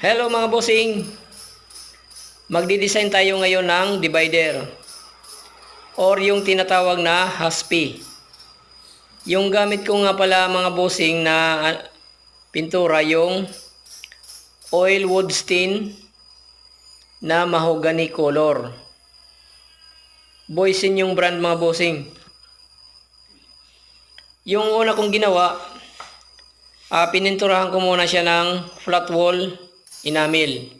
Hello mga bossing! Magdi-design tayo ngayon ng divider or yung tinatawag na haspi. Yung gamit ko nga pala mga bossing na ah, pintura yung oil wood stain na mahogany color. Boysin yung brand mga bossing. Yung una kong ginawa, ah pininturahan ko muna siya ng flat wall enamel.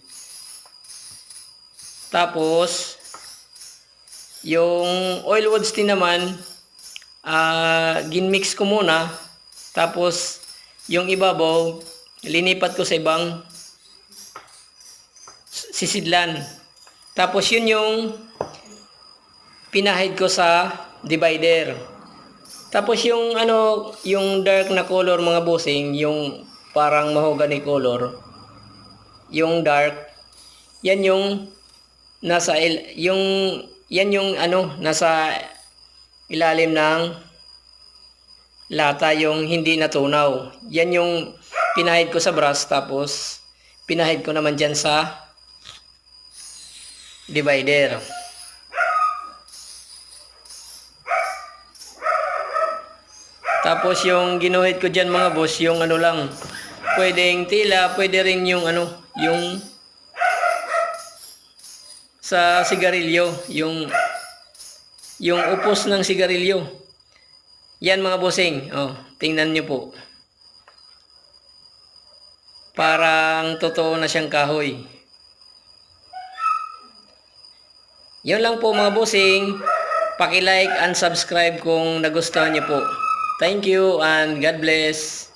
Tapos, yung oil wood stain naman, ah ginmix ko muna. Tapos, yung ibabaw, linipat ko sa ibang sisidlan. Tapos, yun yung pinahid ko sa divider. Tapos yung ano, yung dark na color mga bossing, yung parang mahogany color, yung dark, yan yung nasa il, yung yan yung ano, nasa ilalim ng lata yung hindi natunaw. Yan yung pinahid ko sa brush tapos pinahid ko naman dyan sa divider. Tapos yung ginuhit ko dyan mga boss, yung ano lang, pwedeng tila, pwede rin yung ano, yung sa sigarilyo, yung yung upos ng sigarilyo. Yan mga bossing, oh, tingnan nyo po. Parang totoo na siyang kahoy. Yun lang po mga bossing. Paki-like and subscribe kung nagustuhan niyo po. Thank you and God bless.